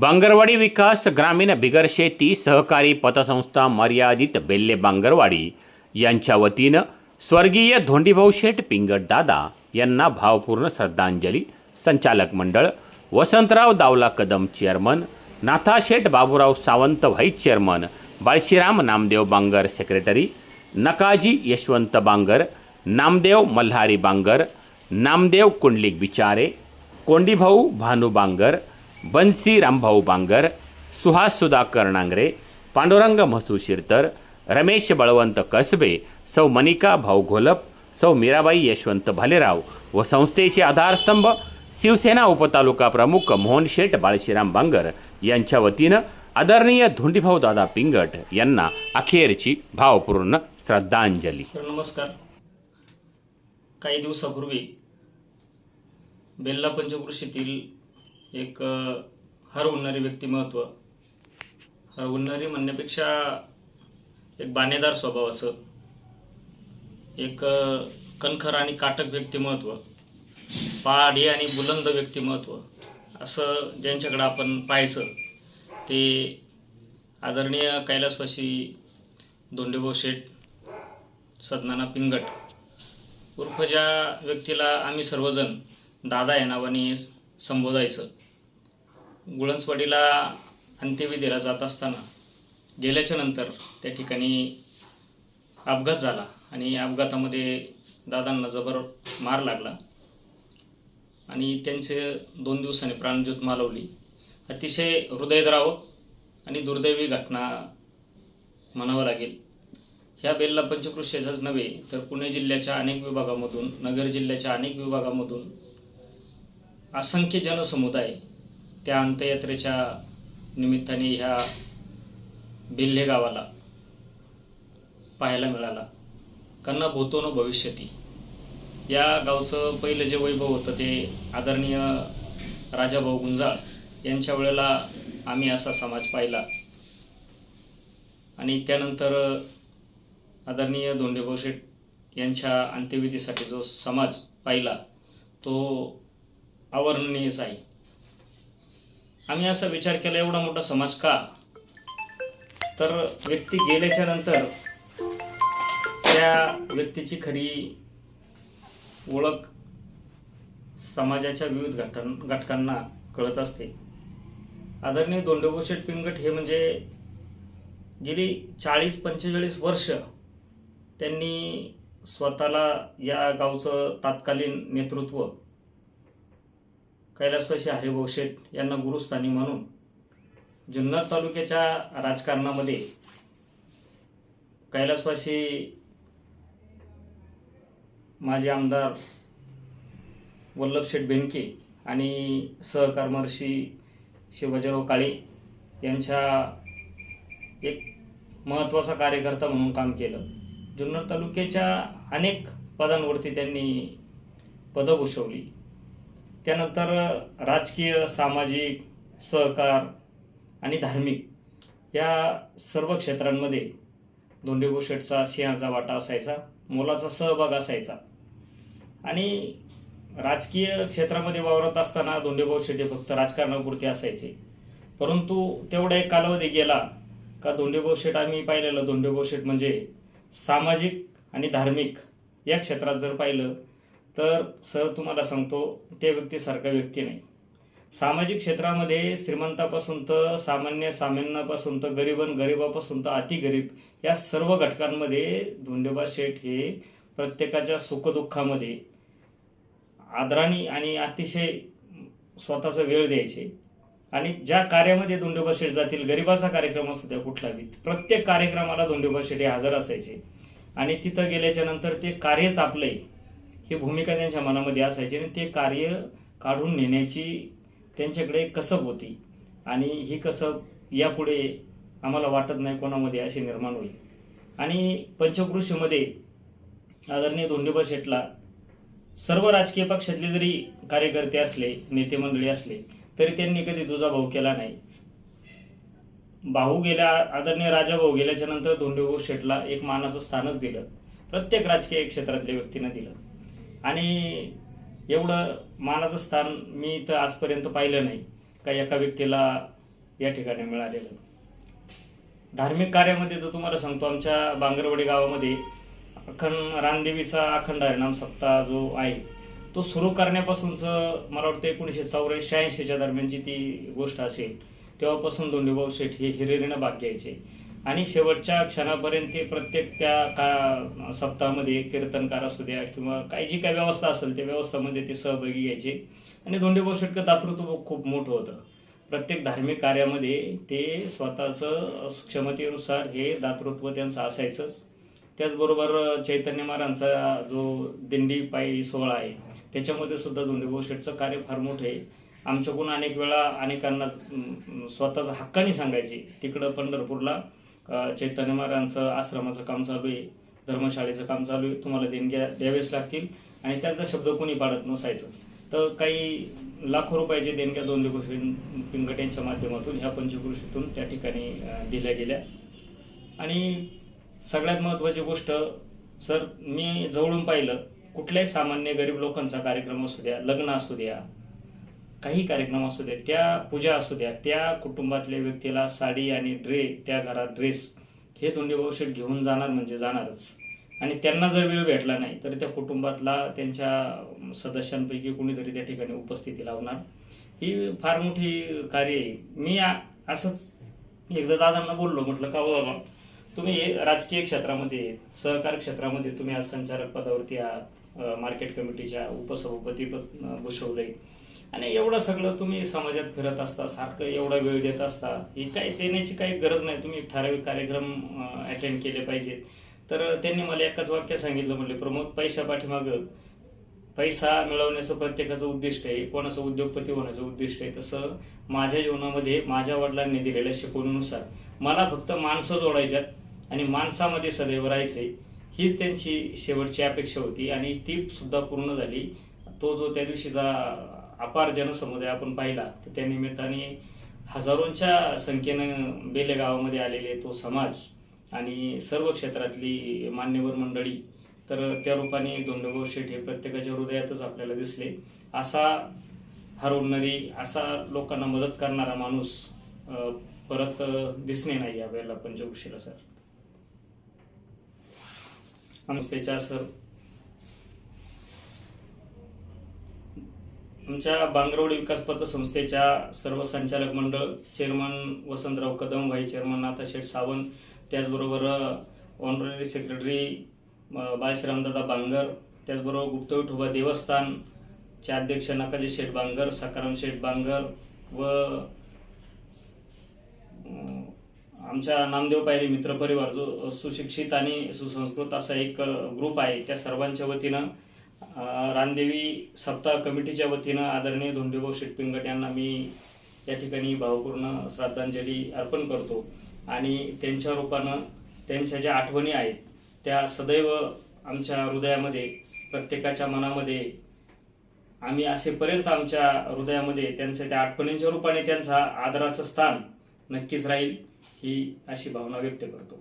बांगरवाडी विकास ग्रामीण बिगर शेती सहकारी पतसंस्था मर्यादित बेल्ले बांगरवाडी यांच्या वतीनं स्वर्गीय धोंडीभाऊ शेठ पिंगट दादा यांना भावपूर्ण श्रद्धांजली. संचालक मंडळ Vasantrao Dawla Kadam chairman Natha Sheth Baburao Sawant vice chairman Balshiram Namdev Bangar secretary Nakaji Yashwant Bangar Namdev Malhari Bangar Namdev Kundlik Bichare Kondibhau Bhanu Bangar बन्सी रामभाऊ बांगर सुहास सुधाकर नांगरे पांडुरंग म्हसू शिरतर रमेश बळवंत कसबे सौ मनिका भाऊ घोलप सौ मीराबाई यशवंत भालेराव व संस्थेचे आधारस्तंभ शिवसेना उपतालुका प्रमुख मोहन शेठ बाळशीराम बांगर यांच्या वतीनं आदरणीय धोंडीभाऊ दादा पिंगट यांना अखेरची भावपूर्ण श्रद्धांजली. नमस्कार. काही दिवसापूर्वी बेल्ला पंचकृषीतील एक अ, हरवणारी व्यक्तिमत्व हरवणारी म्हणण्यापेक्षा एक बाणेदार स्वभावाचं एक कणखर आणि काटक व्यक्तिमत्व पहाडी आणि बुलंद व्यक्तिमत्व असं ज्यांच्याकडं आपण पाहायचं ते आदरणीय कैलासवासी धोंडेभाऊ शेठ सदनाना पिंगट उर्फ ज्या व्यक्तीला आम्ही सर्वजण दादा या नावाने संबोधायचं गुळंसवाडीला अंत्यविधीला जात असताना गेल्याच्यानंतर त्या ठिकाणी अपघात झाला आणि अपघातामध्ये दादांना जबर मार लागला. आणि त्यांचे दोन दिवसांनी प्राणज्योत मालवली. अतिशय हृदयद्रावक आणि दुर्दैवी घटना म्हणावं लागेल. ह्या बेल्ला पंचकृषीचाच नव्हे तर पुणे जिल्ह्याच्या अनेक विभागामधून नगर जिल्ह्याच्या अनेक विभागामधून असंख्य जनसमुदाय त्या अंत्ययात्रेच्या निमित्ताने ह्या बेल्हे गावाला पाहायला मिळाला. कन्ना भूतो न भविष्यती. या गावचं पहिलं जे वैभव होतं ते आदरणीय राजाभाऊ गुंजाळ यांच्या वेळेला आम्ही असा समाज पाहिला. आणि त्यानंतर आदरणीय धोंडेभाऊ शेठ यांच्या अंत्यविधीसाठी जो समाज पाहिला तो आवर्णनीयच आहे. आम्ही असा विचार केला एवढा मोठा समाज का? तर व्यक्ती गेल्याच्यानंतर त्या व्यक्तीची खरी ओळख समाजाच्या विविध घटन घटकांना कळत असते. आदरणीय धोंडेभाऊ पिंगट हे म्हणजे गेली चाळीस पंचेचाळीस वर्ष त्यांनी स्वतःला या गावचं तात्कालीन नेतृत्व कैलासवासी हरिभाऊ शेठ यांना गुरुस्थानी म्हणून जुन्नर तालुक्याच्या राजकारणामध्ये कैलासवासी माजी आमदार वल्लभ शेठ बेनके आणि सहकर्मर्षी शिवाजीराव काळे यांच्या एक महत्त्वाचा कार्यकर्ता म्हणून काम केलं. जुन्नर तालुक्याच्या अनेक पदांवरती त्यांनी पदं भूषवली. त्यानंतर राजकीय सामाजिक सहकार आणि धार्मिक या सर्व क्षेत्रांमध्ये धोंडेभाऊ शेठचा सिंहाचा वाटा असायचा मोलाचा सहभाग असायचा. आणि राजकीय क्षेत्रामध्ये वावरत असताना धोंडेभाऊ शेटे हे फक्त राजकारणापुरते असायचे. परंतु तेवढा एक कालावधी गेला का धोंडेभाऊ शेठ आम्ही पाहिलेलं धोंडेभाऊ शेठ म्हणजे सामाजिक आणि धार्मिक या क्षेत्रात जर पाहिलं तर सर तुम्हाला सांगतो त्या व्यक्तीसारखा व्यक्ती नाही. सामाजिक क्षेत्रामध्ये श्रीमंतापासून तर सामान्य सामान्यापासून तर गरीबन गरिबापासून तर अतिगरीब या सर्व घटकांमध्ये धोंडेबा शेठ हे प्रत्येकाच्या सुखदुःखामध्ये आदराने आणि अतिशय स्वतःचा वेळ द्यायचे. आणि ज्या कार्यामध्ये धोंडोबा शेठ जातील गरिबाचा कार्यक्रम असू द्या कुठलाही प्रत्येक कार्यक्रमाला धोंडोबा शेठ हे हजर असायचे. आणि तिथं गेल्याच्यानंतर ते कार्यच आपलंय. ही भूमिका त्यांच्या मनामध्ये असायची आणि ते कार्य काढून नेण्याची त्यांच्याकडे कसब होती. आणि ही कसब यापुढे आम्हाला वाटत नाही कोणामध्ये अशी निर्माण होईल. आणि पंचकृषीमध्ये आदरणीय धोंडीबा शेठला सर्व राजकीय पक्षातले जरी कार्यकर्ते असले नेते मंडळी असले तरी त्यांनी कधी दुजाभाऊ केला नाही. भाऊ गेल्या आदरणीय राजा भाऊ गेल्याच्यानंतर धोंडीभाऊ शेठला एक मानाचं स्थानच दिलं. प्रत्येक राजकीय क्षेत्रातल्या व्यक्तीनं दिलं. आणि एवढं मानाचं स्थान मी तर आजपर्यंत पाहिलं नाही. का एका व्यक्तीला या ठिकाणी मिळालेलं धार्मिक कार्यामध्ये तर तुम्हाला सांगतो आमच्या बांगरवाडी गावामध्ये अखंड रानदेवीचा अखंड हरिनाम सप्ताह जो आहे तो सुरू करण्यापासूनचं मला वाटतं एकोणीसशे चौऱ्याऐंशी शहाऐंशीच्या दरम्यानची ती गोष्ट असेल तेव्हापासून दोंडेभाऊ शेठ हे हिरिरीनं भाग घ्यायचे. आणि शेवटच्या क्षणापर्यंत ते प्रत्येक त्या का सप्ताहामध्ये कीर्तनकार असू द्या किंवा काही जी काही व्यवस्था असेल त्या व्यवस्थामध्ये ते सहभागी घ्यायचे. आणि दोंडेभाऊ शेटकर दातृत्व खूप मोठं होतं. प्रत्येक धार्मिक कार्यामध्ये ते स्वतःचं क्षमतेनुसार हे दातृत्व त्यांचं असायचंच. त्याचबरोबर चैतन्य महाराजांचा जो दिंडी पायी सोहळा आहे त्याच्यामध्ये सुद्धा धोंडेभाऊ शेठचं कार्य फार मोठं आहे. आमच्याकडून अनेक वेळा अनेकांना स्वतःचा हक्काने सांगायचे तिकडं पंढरपूरला. चैतन्य महाराजांचं आश्रमाचं काम चालू आहे धर्मशाळेचं काम चालू आहे. तुम्हाला देणग्या द्यावेच लागतील. आणि त्याचा शब्द कोणी पाडत नसायचं. तर काही लाखो रुपयाचे देणग्या दोन दिवशी पिंगट यांच्या माध्यमातून ह्या पंचकृषीतून त्या ठिकाणी दिल्या गेल्या. आणि सगळ्यात महत्त्वाची गोष्ट सर मी जवळून पाहिलं कुठल्याही सामान्य गरीब लोकांचा कार्यक्रम असू द्या लग्न असू द्या काही कार्यक्रम असू द्या त्या पूजा असू द्या त्या कुटुंबातल्या व्यक्तीला साडी आणि ड्रे त्या घरात ड्रेस हे दोन्ही औषध घेऊन जाणार म्हणजे जाणारच. आणि त्यांना जर वेळ भेटला नाही तर त्या कुटुंबातला त्यांच्या सदस्यांपैकी कोणीतरी त्या ठिकाणी उपस्थिती लावणार. ही फार मोठी कार्य आहे. मी असंच एकदा दादांना बोललो म्हटलं का हो बाबा? तुम्ही राजकीय क्षेत्रामध्ये सहकार क्षेत्रामध्ये तुम्ही आज संचालक पदावरती मार्केट कमिटीच्या उपसभापती पद अं, आणि एवढं सगळं तुम्ही समाजात फिरत असता सारखं एवढा वेळ देत असता ही काही देण्याची काही गरज नाही. तुम्ही ठराविक कार्यक्रम अटेंड केले पाहिजेत. तर त्यांनी मला एकच वाक्य सांगितलं म्हणले प्रमोद पैशा पाठीमागं पैसा मिळवण्याचं प्रत्येकाचं उद्दिष्ट आहे. कोणाचं उद्योगपती होण्याचं उद्दिष्ट आहे. तसं माझ्या जीवनामध्ये माझ्या वडिलांनी दिलेल्या शिकवणीनुसार मला फक्त माणसं जोडायच्यात आणि माणसामध्ये सदैव राहायचंय हीच त्यांची शेवटची अपेक्षा होती आणि ती सुद्धा पूर्ण झाली. तो जो त्या दिवशीचा अपार जनसमुदाय आपण पाहिला तर त्या निमित्ताने हजारोंच्या संख्येनं बेले गावामध्ये आलेले तो समाज आणि सर्व क्षेत्रातली मान्यवर मंडळी तर त्या रूपाने दोंडगोळ शेठ हे प्रत्येकाच्या हृदयातच आपल्याला दिसले. असा हरवणारी असा लोकांना मदत करणारा माणूस परत दिसणे नाही यावेळेला पंचकृषीला सर. नमस्ते चार सर. आमच्या बांगरवडी विकास पतसंस्थेच्या सर्व संचालक मंडळ chairman Vasantrao Kadam vice chairman Natha Sheth Sawant त्याचबरोबर ऑनररी सेक्रेटरी बाळश्रामदादा बांगर त्याचबरोबर गुप्त विठोबा देवस्थानचे अध्यक्ष नकाजी शेठ बांगर सकाराम शेठ बांगर व आमच्या नामदेव पायरी मित्र परिवार जो सुशिक्षित आणि सुसंस्कृत असा एक ग्रुप आहे त्या सर्वांच्या वतीनं रानदेवी सप्ताह कमिटीच्या वतीनं आदरणीय धोंडेभाऊ शेटपिंगट यांना मी या ठिकाणी भावपूर्ण श्रद्धांजली अर्पण करतो. आणि त्यांच्या रूपानं त्यांच्या ज्या आठवणी आहेत त्या सदैव आमच्या हृदयामध्ये प्रत्येकाच्या मनामध्ये आम्ही असेपर्यंत आमच्या हृदयामध्ये त्यांच्या त्या आठवणींच्या रूपाने त्यांचा आदराचं स्थान नक्कीच राहील ही अशी भावना व्यक्त करतो.